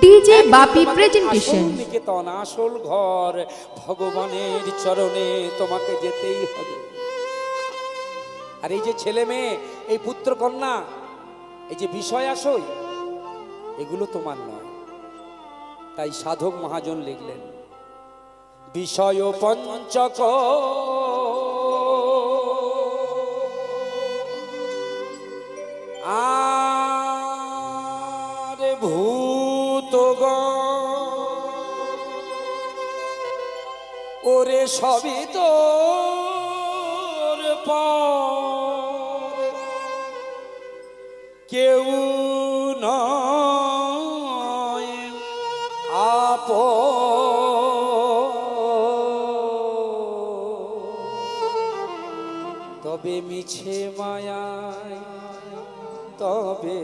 DJ বাপি presentation নিকেতন, আসল ঘর, ভগবানের চরণে তোমাকে যেতেই হবে। আর এই যে ছেলে মেয়ে, এই পুত্র কন্যা, এই যে বিষয় আসই এগুলো তোমার নয়। তাই সাধক মহাজন লিখলেন, বিষয় পঞ্চক। আর ওরে সবই তোর কেউ নয় তবে মিছে মায়ায় তবে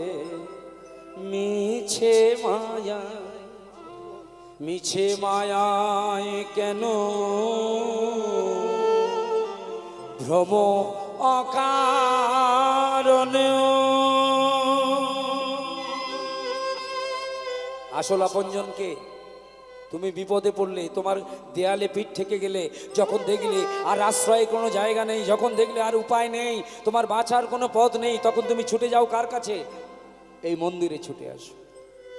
মিছে মায়ায় মিছে মায়ায় কেন? ভ্রম অকারণে আসল আপনজনকে তুমি বিপদে পড়লে, তোমার দেয়ালে পিঠ থেকে গেলে, যখন দেখলে আর আশ্রয়ে কোনো জায়গা নেই, যখন দেখলে আর উপায় নেই, তোমার বাঁচার কোনো পথ নেই, তখন তুমি ছুটে যাও কার কাছে? এই মন্দিরে ছুটে আসো।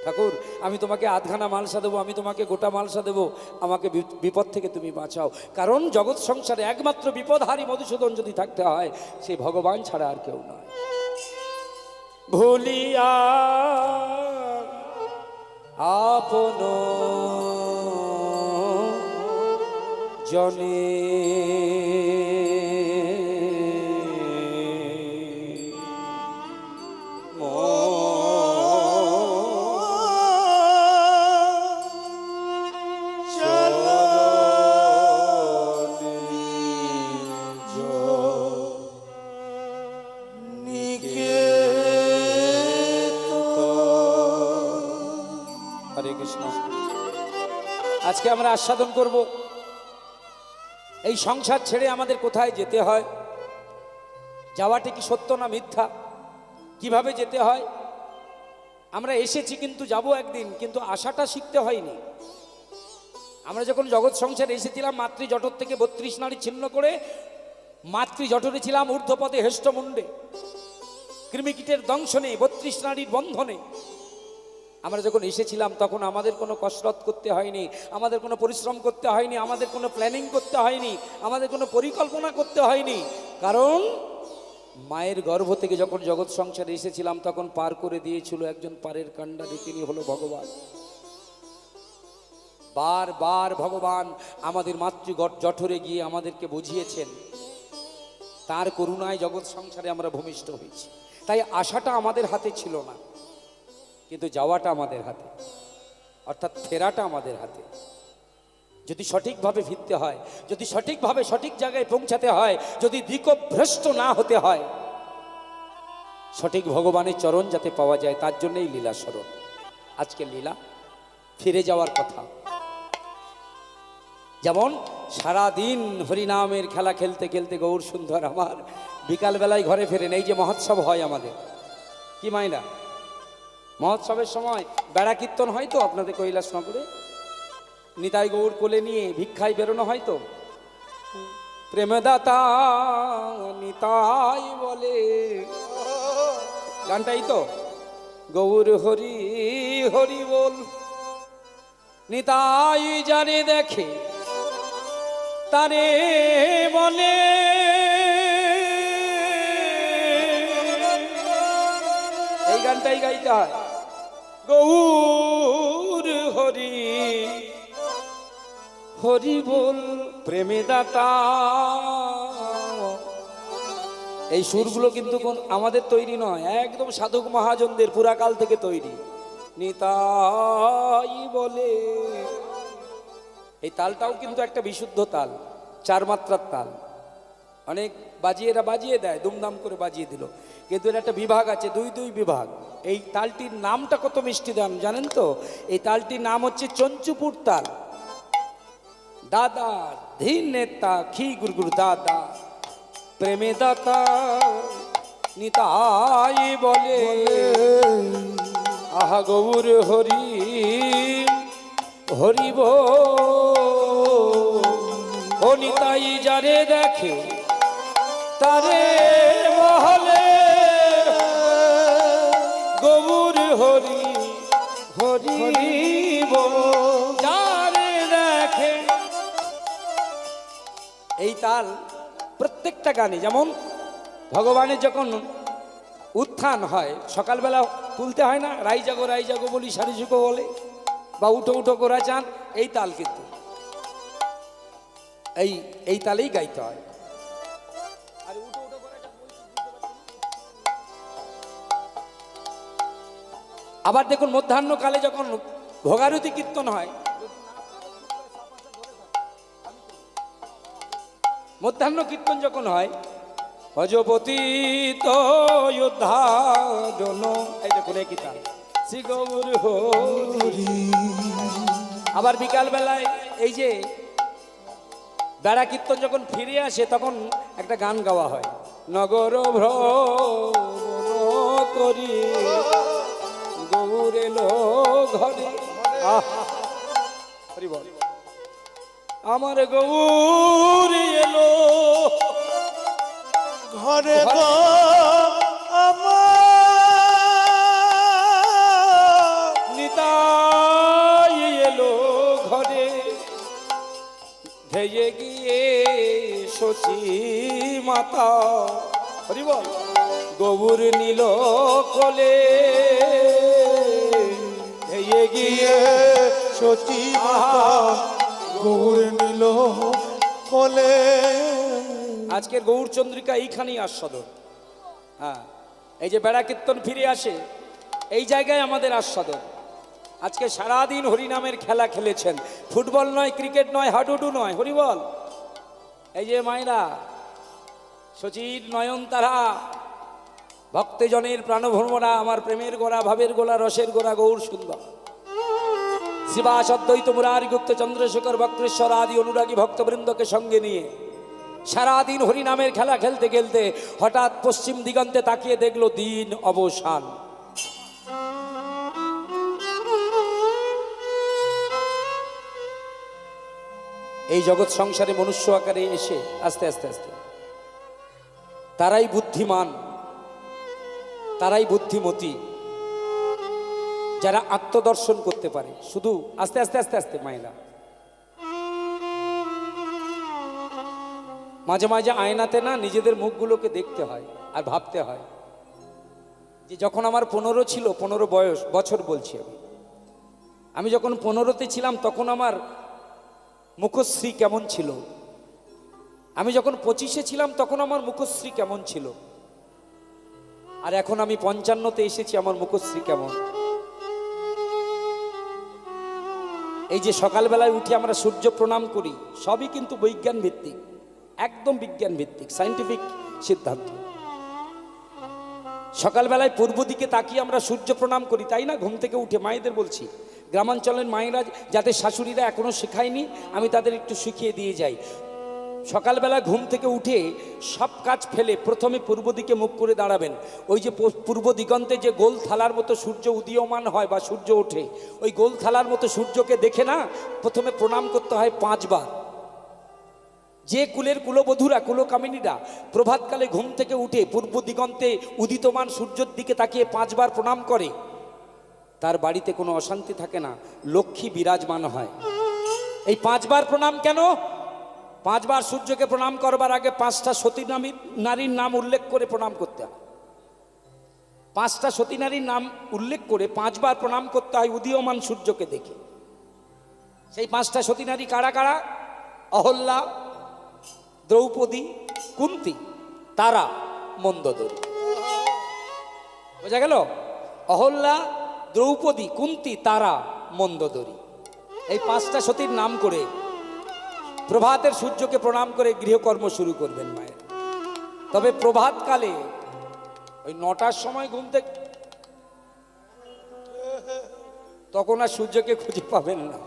ঠাকুর, আমি তোমাকে আধখানা মালসা দেবো, আমি তোমাকে গোটা মালসা দেবো। আমাকে বিপদ থেকে তুমি বাঁচাও। কারণ জগৎ সংসারে একমাত্র বিপদহারী মধুসূদন যদি থাকতে হয়, সে ভগবান ছাড়া আর কেউ নয়। ভুলিয়া আপন জনে আজকে আমরা আস্বাদন করব। এই সংসার ছেড়ে আমাদের কোথায় যেতে হয়? যাওয়াটা কি সত্য না মিথ্যা? কীভাবে যেতে হয়? আমরা এসেছি কিন্তু যাব একদিন, কিন্তু আশাটা শিখতে হয়নি। আমরা যখন জগৎ সংসারে এসেছিলাম মাতৃ জঠর থেকে বত্রিশ নারী ছিন্ন করে মাতৃ জঠরে ছিলাম ঊর্ধ্বপদে হেষ্টমুণ্ডে। কৃমিকীটের দংশনে, বত্রিশ নারীর বন্ধনে। আমরা যখন এসেছিলাম, তখন আমাদের কোনো কসরত করতে হয়নি, আমাদের কোনো পরিশ্রম করতে হয়নি, আমাদের কোনো প্ল্যানিং করতে হয়নি, আমাদের কোনো পরিকল্পনা করতে হয়নি। কারণ মায়ের গর্ভ থেকে যখন জগৎ সংসারে এসেছিলাম, তখন পার করে দিয়েছিল একজন পারের কাণ্ডারি, তিনি হলো ভগবান। বার বার ভগবান আমাদের মাতৃ জঠরে গিয়ে আমাদেরকে বুঝিয়েছেন, তার করুণায় জগৎ সংসারে আমরা ভূমিষ্ঠ হয়েছি। তাই আশাটা আমাদের হাতে ছিল না। কিন্তু যাওয়াটা আমাদের হাতে, অর্থাৎ ফেরাটা আমাদের হাতে। যদি সঠিকভাবে ফিরতে হয়, যদি সঠিকভাবে সঠিক জায়গায় পৌঁছাতে হয়, যদি দিকভ্রষ্ট না হতে হয়, সঠিক ভগবানের চরণ যাতে পাওয়া যায়, তার জন্যই লীলা স্মরণ। আজকে লীলা, ফিরে যাওয়ার কথা। যেমন সারাদিন হরিনামের খেলা খেলতে খেলতে গৌর সুন্দর আমার, বিকালবেলায় ঘরে ফেরেন, এই যে মহোৎসব হয় আমাদের। কি মাইনা? মহোৎসবের সময় বেড়া কীর্তন হয় তো আপনাদের কৈলাস নগরে। নিতাই গৌর কোলে নিয়ে ভিক্ষায় বেরোনো হয় তো। প্রেমদাতা নিতাই বলে। গানটাই তো। গৌর হরি হরি বল। নিতাই জানে দেখে, তারে বলে। গানটাই গাইতে হয় গৌর হরি হরি বল প্রেমে দাতা এই সুরগুলো কিন্তু কোন আমাদের তৈরি নয়, একদম সাধক মহাজনদের পুরাকাল থেকে তৈরি। নিতাই বলে। এই তালটাও কিন্তু একটা বিশুদ্ধ তাল, চার মাত্রার তাল। অনেক বাজিয়েরা বাজিয়ে দেয়, দুমদাম করে বাজিয়ে দিল। কিন্তু এর একটা বিভাগ আছে, দুই দুই বিভাগ। এই তালটির নামটা কত মিষ্টি দাম জানেন তো? এই তালটির নাম হচ্ছে চঞ্চুপুর তাল। দাদা, ধীর নেতা খি গুরগুর দাদা, প্রেমে দাতা, নিতাই বলে। আহা গৌর হরি হরিব ও নিতাই, যারে দেখে তারে এই তাল প্রত্যেকটা গানে, যেমন ভগবানের যখন উত্থান হয়, সকালবেলা তুলতে হয় না, রাই জাগো রাই জাগো বলি, সারি সুখো বলে, বা উঠো উঠো করা চান, এই তাল কিন্তু। এই এই তালেই গাইতে হয়। আবার দেখুন মধ্যাহ্নকালে যখন ভোগারতি কীর্তন হয়, মধ্যাহ্ন কীর্তন যখন হয়, ভজপতি এই দেখুন একই তাল শ্রী আবার বিকাল বেলায় এই যে বেড়া কীর্তন যখন ফিরে আসে, তখন একটা গান গাওয়া হয়, নগর ভ্রমণ করি। বল। আমার গৌর এলো। ঘরে নিতাই এলো ঘরে। ধেয়ে গিয়ে শচী মাতা। হরি বল। গবুর নীল কোলে। গিয়ে সচি গৌর নিল কোলে আজকের গৌরচন্দ্রিকা এইখানেই আস্বাদন হ্যাঁ এই যে বেড়া কীর্তন ফিরে আসে, এই জায়গায় আমাদের আস্বাদন আজকে সারাদিন হরিনামের খেলা খেলেছেন। ফুটবল নয়, ক্রিকেট নয়, হাডুডু নয়, হরিবল। এই যে মায়েরা সচির নয়নতারা ভক্তজনের প্রাণভ্রমরা আমার প্রেমের গোড়া, ভাবের গোলা রসের গোড়া, গৌর সুন্দর। শিবাস অদ্বৈত মুরারি গুপ্ত চন্দ্রশেখর বক্রেশ্বর আদি অনুরাগী ভক্তবৃন্দকে সঙ্গে নিয়ে সারাদিন হরিনামের খেলা খেলতে খেলতে হঠাৎ পশ্চিম দিগন্তে তাকিয়ে দেখল দিন অবসান। এই জগৎ সংসারে মনুষ্য আকারে এসে, আস্তে আস্তে আস্তে, তারাই বুদ্ধিমান। তারাই বুদ্ধিমতী। যারা আত্মদর্শন করতে পারে। শুধু আস্তে আস্তে আস্তে আস্তে, মায়েরা। মাঝে মাঝে আয়নাতে না নিজেদের মুখগুলোকে দেখতে হয় আর ভাবতে হয়। যে যখন আমার পনেরো ছিল, পনেরো বয়স, বছর বলছি আমি। আমি যখন পনেরোতে ছিলাম, তখন আমার মুখশ্রী কেমন ছিল? আমি যখন পঁচিশে ছিলাম, তখন আমার মুখশ্রী কেমন ছিল? আর এখন আমি পঞ্চান্নতে এসেছি, আমার মুখশ্রী কেমন? এই যে সকালবেলায় উঠে আমরা সূর্য প্রণাম করি, সবই কিন্তু বৈজ্ঞান ভিত্তিক একদম বিজ্ঞান ভিত্তিক সাইন্টিফিক সিদ্ধান্ত। সকালবেলায় পূর্ব দিকে তাকিয়ে আমরা সূর্য প্রণাম করি, তাই না? ঘুম থেকে উঠে মায়েদের বলছি, গ্রামাঞ্চলের মায়েরা যাদের শাশুড়িরা এখনও শেখায়নি, আমি তাদের একটু শিখিয়ে দিয়ে যাই। সকালবেলা ঘুম থেকে উঠে সব কাজ ফেলে প্রথমে পূর্ব দিকে মুখ করে দাঁড়াবেন। ওই যে পূর্ব দিগন্তে যে গোল থালার মতো সূর্য উদীয়মান হয় বা সূর্য ওঠে, ওই গোল থালার মতো সূর্যকে দেখে না প্রথমে প্রণাম করতে হয় পাঁচবার। যে কুলের কুলবধূরা, কুলকামিনীরা প্রভাতকালে ঘুম থেকে উঠে পূর্ব দিগন্তে উদিতমান সূর্যের দিকে তাকিয়ে পাঁচবার প্রণাম করে, তার বাড়িতে কোনো অশান্তি থাকে না, লক্ষ্মী বিরাজমান হয়। এই পাঁচবার প্রণাম কেন? পাঁচবার সূর্যকে প্রণাম করবার আগে পাঁচটা সতী নামী নারীর নাম উল্লেখ করে প্রণাম করতে হয়। পাঁচটা সতী নারীর নাম উল্লেখ করে পাঁচবার প্রণাম করতে হয় উদীয়মান সূর্যকে দেখে। সেই পাঁচটা সতী নারী কারা কারা? অহল্যা, দ্রৌপদী, কুন্তি, তারা, মন্দোদরী। বোঝা গেল? অহল্যা, দ্রৌপদী, কুন্তি, তারা, মন্দোদরী। এই পাঁচটা সতীর নাম করে প্রভাতের সূর্যকে প্রণাম করে গৃহকর্ম শুরু করবেন মায়ের। তবে প্রভাতকালে ওই নটার সময় ঘুম থেকে তখন আর সূর্যকে খুঁজে পাবেন না।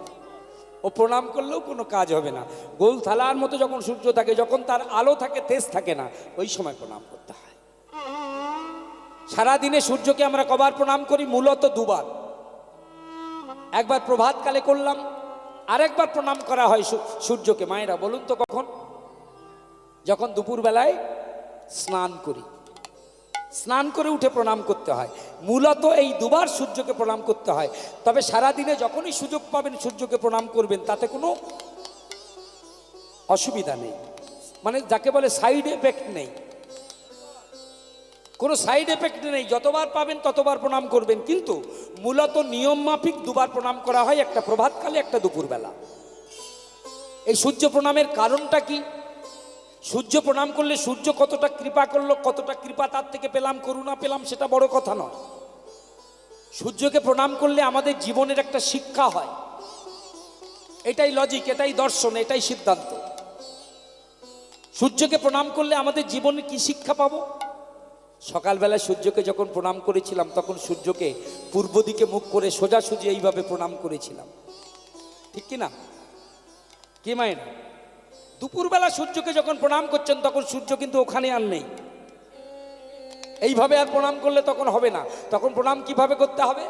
ও প্রণাম করলেও কোনো কাজ হবে না। গোল থালার মতো যখন সূর্য থাকে, যখন তার আলো থাকে, তেজ থাকে না, ওই সময় প্রণাম করতে হয়। সারাদিনে সূর্যকে আমরা কবার প্রণাম করি, মূলত দুবার। একবার প্রভাতকালে করলাম আরেকবার প্রণাম করা হয় সূর্যকে। মায়েরা, বলুন তো কখন? যখন দুপুরবেলায় স্নান করি। স্নান করে উঠে প্রণাম করতে হয়। মূলত এই দুবার সূর্যকে প্রণাম করতে হয়। তবে সারাদিনে যখনই সুযোগ পাবেন সূর্যকে প্রণাম করবেন, তাতে কোনো অসুবিধা নেই। মানে যাকে বলে সাইড এফেক্ট নেই। কোনো সাইড এফেক্ট নেই, যতবার পাবেন ততবার প্রণাম করবেন। কিন্তু মূলত নিয়ম মাফিক দুবার প্রণাম করা হয় একটা প্রভাতকালে, একটা দুপুরবেলা। এই সূর্য প্রণামের কারণটা কি? সূর্য প্রণাম করলে সূর্য কতটা কৃপা করল, কতটা কৃপা তার থেকে পেলাম, করুণা পেলাম, সেটা বড় কথা নয়। সূর্যকে প্রণাম করলে আমাদের জীবনের একটা শিক্ষা হয়। এটাই লজিক এটাই দর্শন, এটাই সিদ্ধান্ত। সূর্যকে প্রণাম করলে আমাদের জীবনে কি শিক্ষা পাবো? সকালবেলা সূর্যকে যখন প্রণাম করেছিলাম, তখন সূর্যকে পূর্ব দিকে মুখ করে সোজাসুজি এইভাবে প্রণাম করেছিলাম। ঠিক কি না? কি মায়ের? দুপুরবেলা সূর্যকে যখন প্রণাম করছেন, তখন সূর্য কিন্তু ওখানে আর নেই। এইভাবে আর প্রণাম করলে তখন হবে না। তখন প্রণাম কীভাবে করতে হবে?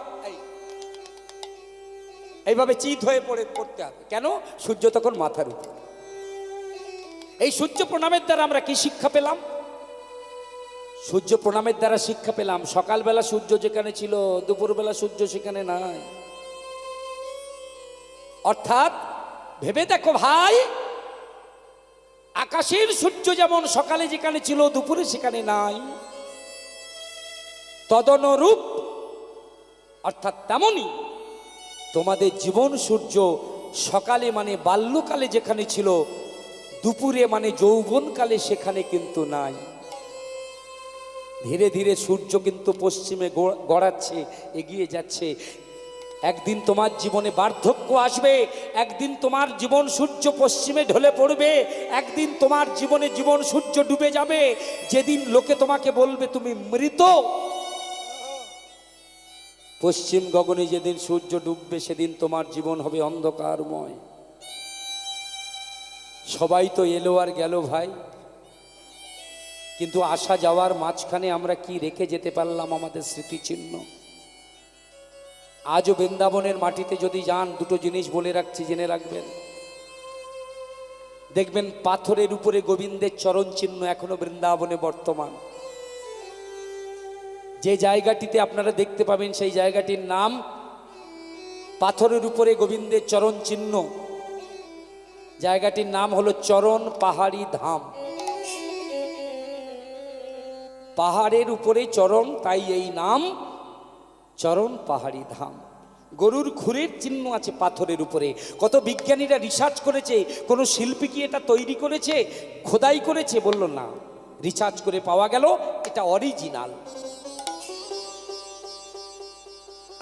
এইভাবে চিত হয়ে পড়ে, পড়তে হবে। কেন? সূর্য তখন মাথার উপর। এই সূর্য প্রণামের দ্বারা আমরা কি শিক্ষা পেলাম? সূর্য প্রণামের দ্বারা শিক্ষা পেলাম। সকালবেলা সূর্য যেখানে ছিল, দুপুরবেলা সূর্য সেখানে নাই। অর্থাৎ, ভেবে দেখো ভাই, আকাশের সূর্য যেমন সকালে যেখানে ছিল, দুপুরে সেখানে নাই। তদনরূপ, অর্থাৎ তেমনই তোমাদের জীবন সূর্য সকালে মানে বাল্যকালে যেখানে ছিল, দুপুরে মানে যৌবনকালে সেখানে কিন্তু নাই। ধীরে ধীরে সূর্য কিন্তু পশ্চিমে গড়াচ্ছে, এগিয়ে যাচ্ছে। একদিন তোমার জীবনে বার্ধক্য আসবে, একদিন তোমার জীবন সূর্য পশ্চিমে ঢলে পড়বে, একদিন তোমার জীবনে জীবন সূর্য ডুবে যাবে। যেদিন লোকে তোমাকে বলবে, তুমি মৃত। পশ্চিম গগনে যেদিন সূর্য ডুববে, সেদিন তোমার জীবন হবে অন্ধকারময়। সবাই তো এলো আর গেল ভাই। কিন্তু আসা যাওয়ার মাঝখানে আমরা কি রেখে যেতে পারলাম আমাদের স্মৃতিচিহ্ন? আজও বৃন্দাবনের মাটিতে যদি যান, দুটো জিনিস বলে রাখছি, জেনে রাখবেন। দেখবেন পাথরের উপরে গোবিন্দের চরণ চিহ্ন এখনও বৃন্দাবনে বর্তমান। যে জায়গাটিতে আপনারা দেখতে পাবেন, সেই জায়গাটির নাম পাথরের উপরে গোবিন্দের চরণ চিহ্ন। জায়গাটির নাম হলো চরণ পাহাড়ি ধাম। পাহাড়ের উপরে চরণ, তাই এই নাম চরণ পাহাড়ি ধাম। গরুর খুরের চিহ্ন আছে পাথরের উপরে। কত বিজ্ঞানীরা রিসার্চ করেছে, কোনো শিল্পী কি এটা তৈরি করেছে, খোদাই করেছে? বলল, না। রিসার্চ করে পাওয়া গেল, এটা অরিজিনাল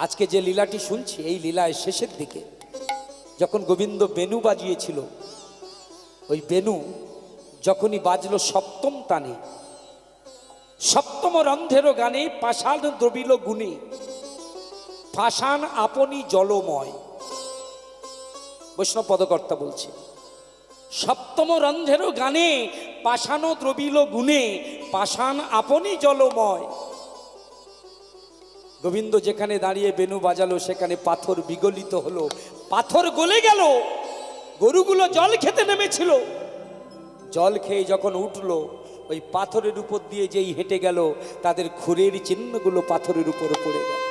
আজকে যে লীলাটি শুনছি, এই লীলায় শেষের দিকে, যখন গোবিন্দ বেনু বাজিয়েছিল, ওই বেনু যখনই বাজলো সপ্তম টানে সপ্তম রন্ধেরও গানে পাষাণ দ্রবিল গুণে। পাষাণ আপনি জলময়। বৈষ্ণব পদকর্তা বলছে, সপ্তম রন্ধেরও গানে পাষাণ দ্রবিল গুণে, পাষাণ আপনি জলময়। গোবিন্দ যেখানে দাঁড়িয়ে বেনু বাজালো, সেখানে পাথর বিগলিত হলো। পাথর গলে গেল, গরুগুলো জল খেতে নেমেছিল। জল খেয়ে যখন উঠল ওই পাথরের উপর দিয়ে যেই হেঁটে গেল, তাদের খুরের চিহ্নগুলো পাথরের উপরে পড়ে গেল।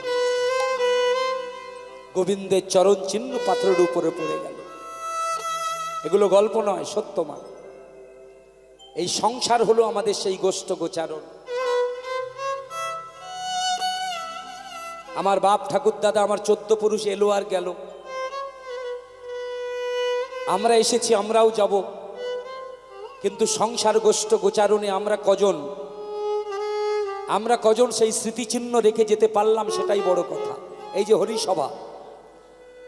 গোবিন্দের চরণ চিহ্ন পাথরের উপরে পড়ে গেল। এগুলো গল্প নয়, সত্য মা। এই সংসার হলো আমাদের সেই গোষ্ঠ গোচারণ। আমার বাপ ঠাকুর দাদা, আমার চোদ্দ পুরুষ এলো আর গেল। আমরা এসেছি, আমরাও যাব। কিন্তু সংসার গোষ্ঠ গোচারণে আমরা কজন? আমরা কজন সেই স্মৃতিচিহ্ন রেখে যেতে পারলাম সেটাই বড় কথা। এই যে হরিসভা,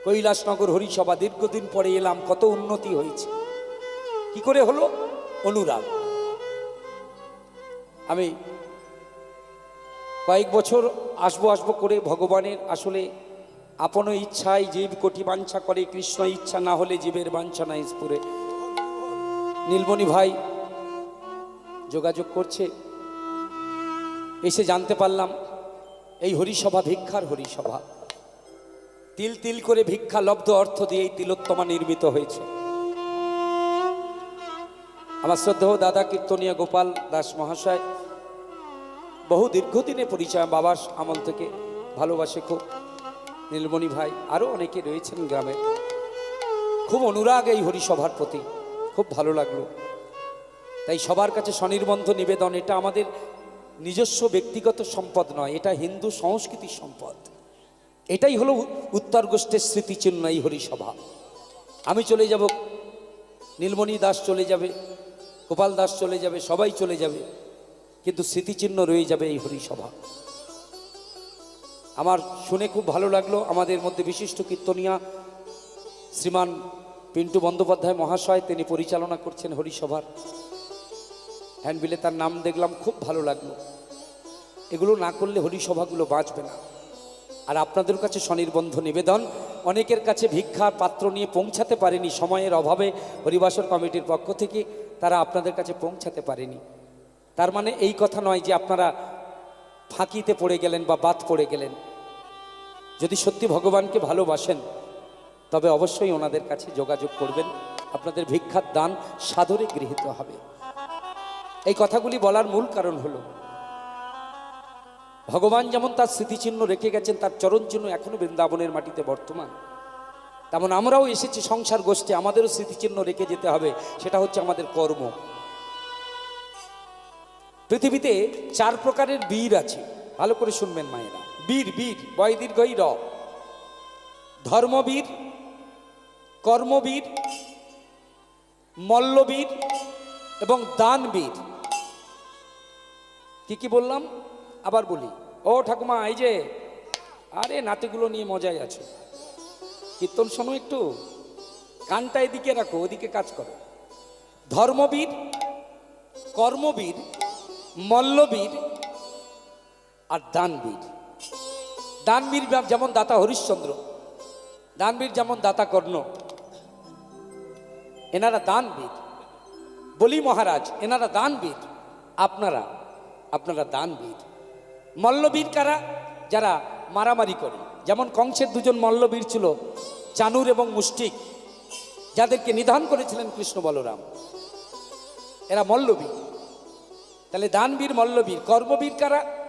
কৈলাসনগর হরিসভা দীর্ঘদিন পরে এলাম, কত উন্নতি হয়েছে। কি করে হলো? অনুরাগ। আমি কয়েক বছর আসব আসব করে ভগবানের আসলে আপন ইচ্ছায় জীব কোটি বাঞ্ছা করে, কৃষ্ণ ইচ্ছা না হলে জীবের বাঞ্ছা নাই স্পুরে নীলমণি ভাই যোগাযোগ করছে। এসে জানতে পারলাম, এই হরিসভা ভিক্ষার হরিসভা। তিল তিল করে ভিক্ষা লব্ধ অর্থ দিয়ে এই তিলোত্তমা নির্মিত হয়েছে। আমার শ্রদ্ধেয় দাদা কীর্তনীয় গোপাল দাস মহাশয়, বহু দীর্ঘদিনে পরিচয় বাবার আমল থেকে ভালোবাসে খুব। নীলমণি ভাই আরও অনেকে রয়েছেন গ্রামে। খুব অনুরাগ এই হরিসভার প্রতি। খুব ভালো লাগল। তাই সবার কাছে স্বনির্বন্ধ নিবেদন, এটা আমাদের নিজস্ব ব্যক্তিগত সম্পদ নয়, এটা হিন্দু সংস্কৃতির সম্পদ। এটাই হলো উত্তর গোষ্ঠের স্মৃতিচিহ্ন এই হরিসভা। আমি চলে যাব, নীলমণি দাস চলে যাবে, গোপাল দাস চলে যাবে, সবাই চলে যাবে, কিন্তু স্মৃতিচিহ্ন রয়ে যাবে এই হরিসভা। আমার শুনে খুব ভালো লাগল, আমাদের মধ্যে বিশিষ্ট কীর্তনিয়া শ্রীমান পিন্টু বন্দ্যোপাধ্যায় মহাশয়, তিনি পরিচালনা করছেন হরিসভার। হ্যান্ডবিলে তার নাম দেখলাম, খুব ভালো লাগল। এগুলো না করলে হরিসভাগুলো বাঁচবে না। আর আপনাদের কাছে স্বনির্বন্ধ নিবেদন, অনেকের কাছে ভিক্ষার পাত্র নিয়ে পৌঁছাতে পারেনি, সময়ের অভাবে হরিবাসর কমিটির পক্ষ থেকে তারা আপনাদের কাছে পৌঁছাতে পারেনি। তার মানে এই কথা নয় যে আপনারা ফাঁকিতে পড়ে গেলেন বা বাদ পড়ে গেলেন। যদি সত্যি ভগবানকে ভালোবাসেন তবে অবশ্যই ওনাদের কাছে যোগাযোগ করবেন। আপনাদের ভিক্ষার দান সাদরে গৃহীত হবে। এই কথাগুলি বলার মূল কারণ হলো, ভগবান যেমন তার স্মৃতিচিহ্ন রেখে গেছেন, তার চরণচিহ্ন এখনও বৃন্দাবনের মাটিতে বর্তমান। তেমন আমরাও এসেছি সংসার গোষ্ঠী, আমাদেরও স্মৃতিচিহ্ন রেখে যেতে হবে, সেটা হচ্ছে আমাদের কর্ম। পৃথিবীতে চার প্রকারের বীর আছে, ভালো করে শুনবেন মায়েরা। বীর বীর বয় দীর্ঘই র। ধর্মবীর কর্মবীর, মল্লবীর এবং দানবীর। কি কি বললাম? আবার বলি। ও ঠাকুমা, এই যে, আরে নাতিগুলো নিয়ে মজায় আছে। কীর্তন শোনো একটু। কানটা এদিকে রাখো, ওদিকে কাজ করো। ধর্মবীর, কর্মবীর, মল্লবীর আর দানবীর। দানবীর যেমন দাতা হরিশ্চন্দ্র, দানবীর যেমন দাতা কর্ণ এনারা দানবিদ। বলি মহারাজ, এনারা দানবিদ। আপনারা আপনারা দানবিদ। মল্লবীর কারা? যারা মারামারি করে। যেমন কংসের দুজন মল্লবীর ছিল চানুর এবং মুষ্টিক, যাদেরকে নিধন করেছিলেন কৃষ্ণ বলরাম। এরা মল্লবীর। তাহলে দানবীর, মল্লবীর, কর্মবীর কারা?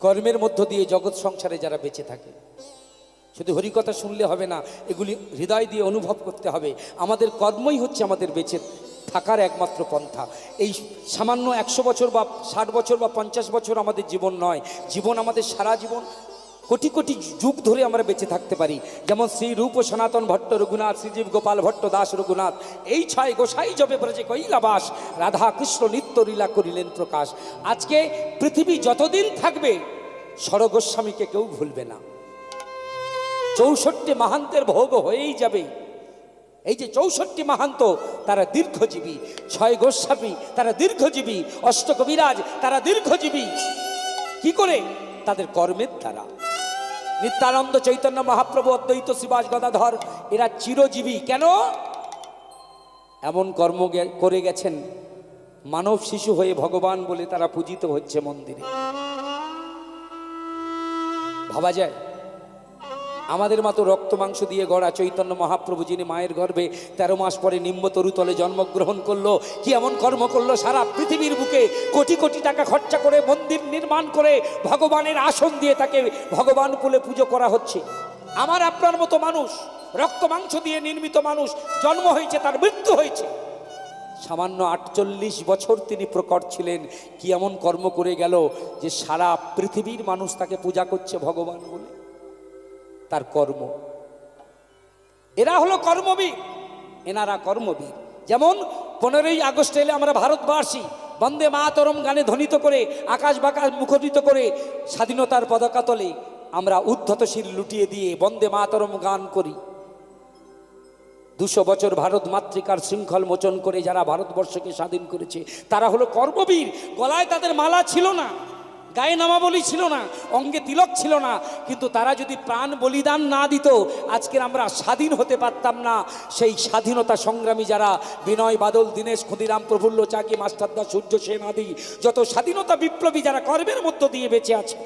কর্মের মধ্য দিয়ে জগৎ সংসারে যারা বেঁচে থাকে। শুধু হরিকথা শুনলে হবে না, এগুলি হৃদয় দিয়ে অনুভব করতে হবে। আমাদের কর্মই হচ্ছে আমাদের বেঁচে থাকার একমাত্র পন্থা। এই সামান্য একশো বছর বা ষাট বছর বা পঞ্চাশ বছর আমাদের জীবন নয়, জীবন আমাদের সারা জীবন, কোটি কোটি যুগ ধরে আমরা বেঁচে থাকতে পারি। যেমন শ্রী রূপ সনাতন ভট্ট রঘুনাথ শ্রীজীব গোপাল ভট্ট দাস রঘুনাথ, এই ছয় গোসাই জবে ব্রজে কৈলাবাস, রাধা কৃষ্ণ নিত্য লীলা করিলেন প্রকাশ। আজকে পৃথিবী যতদিন থাকবে, স্বরগোস্বামীকে কেউ ভুলবে না। চৌষট্টি মাহান্তের ভোগ হয়েই যাবে। এই যে চৌষট্টি মাহান্ত, তারা দীর্ঘজীবী। ছয় গোস্বামী, তারা দীর্ঘজীবী। অষ্টকবিরাজ, তারা দীর্ঘজীবী। কি করে? তাদের কর্মের দ্বারা। নিত্যানন্দ চৈতন্য মহাপ্রভু, অদ্বৈত শিবাস গদাধর, এরা চিরজীবী। কেন? এমন কর্ম করে গেছেন। মানব শিশু হয়ে ভগবান বলে তারা পূজিত হচ্ছে মন্দিরে। ভাবা যায়? আমাদের মতো রক্ত মাংস দিয়ে গড়া চৈতন্য মহাপ্রভু যিনি মায়ের গর্ভে তেরো মাস পরে নিম্ব তরুতলে জন্মগ্রহণ করল, কি এমন কর্ম করল সারা পৃথিবীর বুকে? কোটি কোটি টাকা খরচা করে মন্দির নির্মাণ করে ভগবানের আসন দিয়ে তাকে ভগবান কুলে পুজো করা হচ্ছে। আমার আপনার মতো মানুষ, রক্ত মাংস দিয়ে নির্মিত মানুষ, জন্ম হয়েছে, তার মৃত্যু হয়েছে। সামান্য আটচল্লিশ বছর তিনি প্রকট ছিলেন, কি এমন কর্ম করে গেল যে সারা পৃথিবীর মানুষ তাকে পূজা করছে ভগবান বলে? তার কর্ম। এরা হলো কর্মবীর। এনারা কর্মবীর। যেমন পনেরোই আগস্ট এলে আমরা ভারতবাসী বন্দে মাতরম গানে ধ্বনিত করে, আকাশ বাকাশ মুখরিত করে স্বাধীনতার পতাকা তলে আমরা উদ্ধত শির লুটিয়ে দিয়ে বন্দে মাতরম গান করি। দুশো বছর ভারত মাতৃকার শৃঙ্খল মোচন করে যারা ভারতবর্ষকে স্বাধীন করেছে, তারা হলো কর্মবীর। গলায় তাদের মালা ছিল না। গায়ে নামাবলি ছিল না, অঙ্গে তিলক ছিল না, কিন্তু তারা যদি প্রাণ বলিদান না দিত, আজকের আমরা স্বাধীন হতে পারতাম না। সেই স্বাধীনতা সংগ্রামী যারা বিনয় বাদল, দীনেশ ক্ষুদিরাম, প্রফুল্ল চাকি মাস্টারদা সূর্য সেন আদি, যত স্বাধীনতা বিপ্লবী যারা কর্মের মধ্য দিয়ে বেঁচে আছে,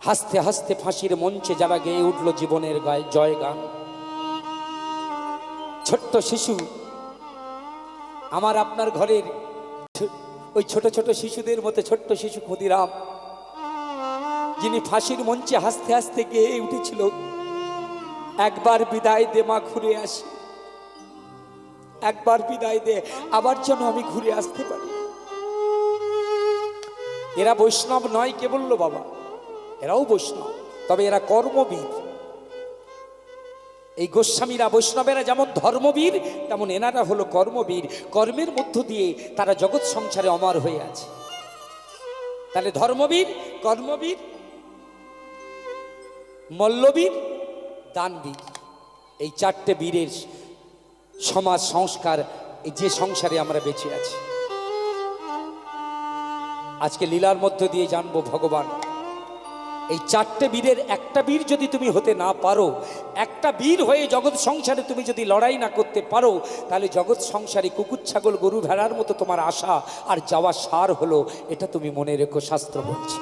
হাসতে হাসতে ফাঁসির মঞ্চে যারা গেয়ে উঠল জীবনের গায়ে জয় গান। ছোট্ট শিশু, আমার আপনার ঘরের ওই ছোট ছোট শিশুদের মতো ছোট্ট শিশু ক্ষুদিরাম, যিনি ফাঁসির মঞ্চে হাসতে হাসতে গেয়ে উঠেছিল, একবার বিদায় দে মা, ঘুরে আসি। একবার বিদায় দে, আবার যেন আমি ঘুরে আসতে পারি। এরা বৈষ্ণব নয় কে বলল বাবা, এরাও বৈষ্ণব, তবে এরা কর্মবীর এই গোস্বামীরা বৈষ্ণবেরা যেমন ধর্মবীর, তেমন এনারা হলো কর্মবীর। কর্মের মধ্য দিয়ে তারা জগৎ সংসারে অমর হয়ে আছে। তাহলে ধর্মবীর, কর্মবীর, মল্লবীর, দানবীর, এই চারটে বীরের সমাজ সংস্কার, এই যে সংসারে আমরা বেঁচে আছি। আজকে লীলার মধ্য দিয়ে জানব ভগবান। এই চারটে বীরের একটা বীর যদি তুমি হতে না পারো, একটা বীর হয়ে জগৎ সংসারে তুমি যদি লড়াই না করতে পারো, তাহলে জগৎ সংসারে কুকুর, ছাগল, গরু ভেড়ার মতো তোমার আশা আর যাওয়া সার হলো, এটা তুমি মনে রেখো শাস্ত্র বলছি।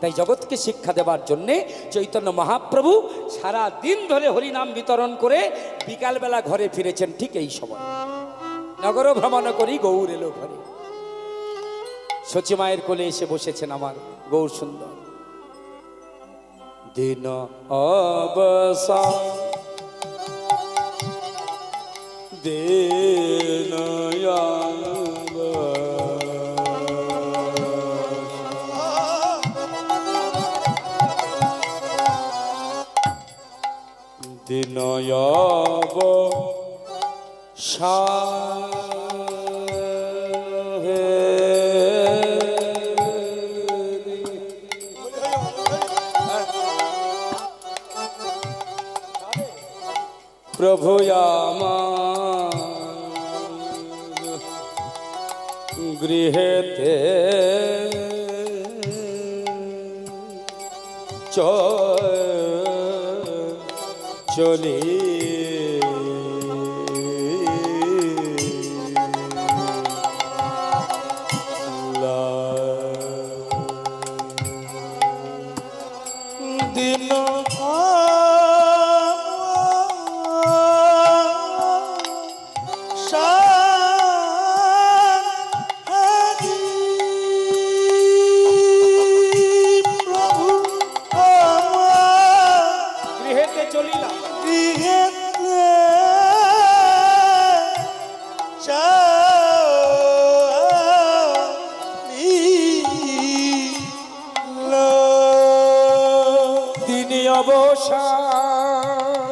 তাই জগৎকে শিক্ষা দেওয়ার জন্যে চৈতন্য মহাপ্রভু সারা দিন ধরে হরিনাম বিতরণ করে বিকালবেলা ঘরে ফিরেছেন ঠিক এই সময়। নগর ভ্রমণ করি, গৌর এলো ঘরে। সচিমায়ের কোলে এসে বসেছেন আমার গৌর সুন্দর। দিন অবসা দিন দিনয়ব প্রভু আমার। গৃহেতে চলি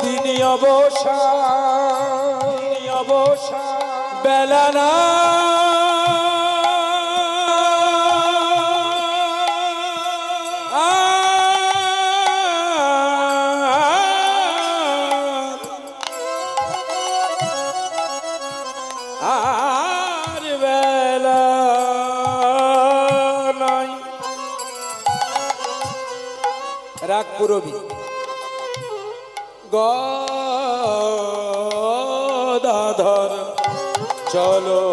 তিনি অবসা তিনি অবসা বেলা না। রাগ পুরবি গদাধর চলো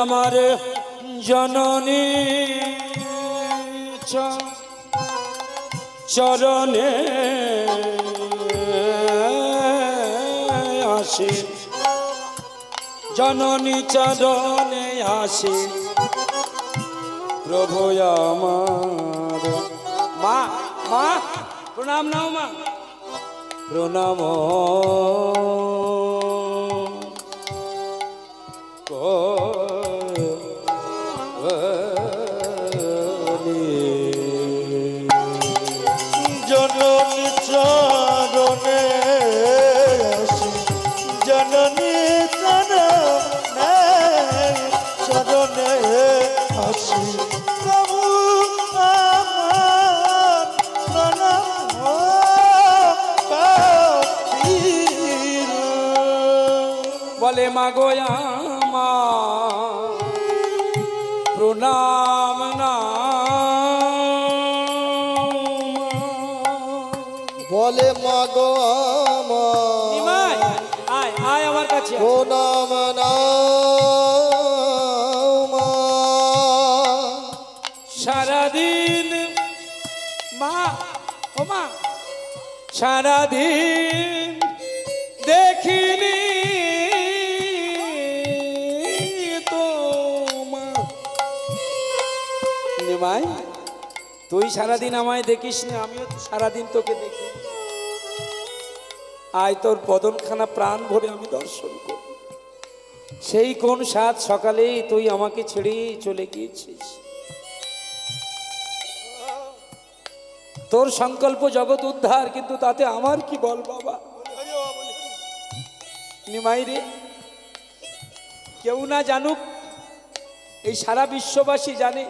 আমার জননী। চরণে আসি। জননী চরণে আসি। প্রভু আমার। মা মা, প্রণাম নাও মা। প্রণাম। মা, ও মা। সারাদিন দেখিনি নিমাই তুই সারাদিন আমায় দেখিস না আমিও তো সারাদিন তোকে দেখি। আয় তোর বদনখানা প্রাণ ভরে আমি দর্শন করি। সেই কোন সাত সকালেই তুই আমাকে ছেড়ে চলে গিয়েছিস। তোর সংকল্প জগৎ উদ্ধার, কিন্তু তাতে আমার কি বল বাবা? নিমাই রে, কেউ না জানুক, এই সারা বিশ্ববাসী জানে